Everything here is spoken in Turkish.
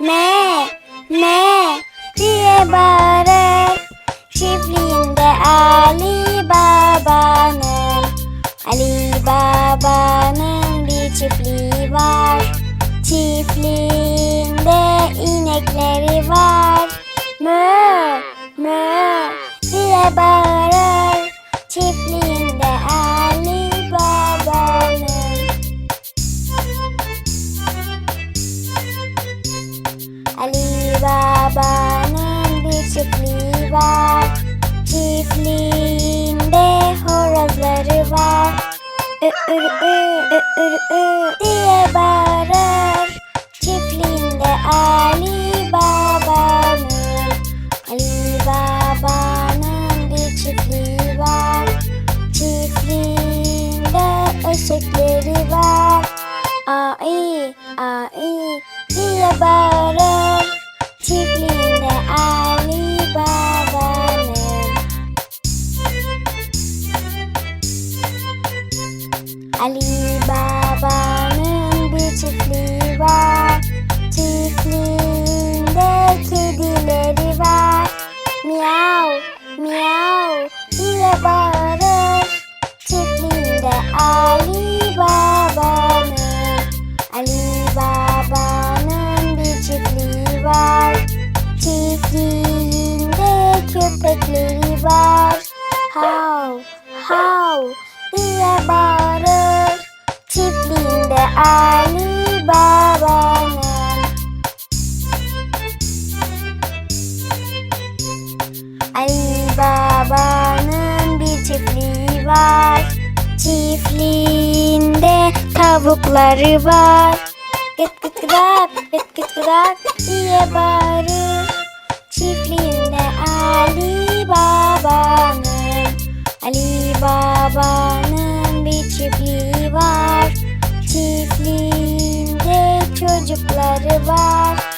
me, me diye bağırır. Çiftliğinde Ali Baba'nın, Ali Baba'nın bir çiftliği var. Çiftliğinde inekleri var. Mö, mö diye bağırır. Ü ü ü ü diye bağırır. Çiftliğinde Ali Baba'nın Ali Baba'nın bir çiftliği var. Çiftliğinde eşekleri var. Ai, ai diye bağırır. Baba'nın bir çiftliği var. Çiftliğinde kedileri var. Miyav, miyav diye bağırır. Çiftliğinde Ali Baba'nın. Ali Baba'nın bir çiftliği var. Çiftliğinde köpekleri var. Hav, hav diye bağırır. Ali Baba'nın. Ali Baba'nın bir çiftliği var. Çiftliğinde tavukları var. Gıt gıt gıdak, gıt gıt gıdak diye bağırır. Çiftliğinde Ali Baba'nın, Ali Baba'nın çocukları var.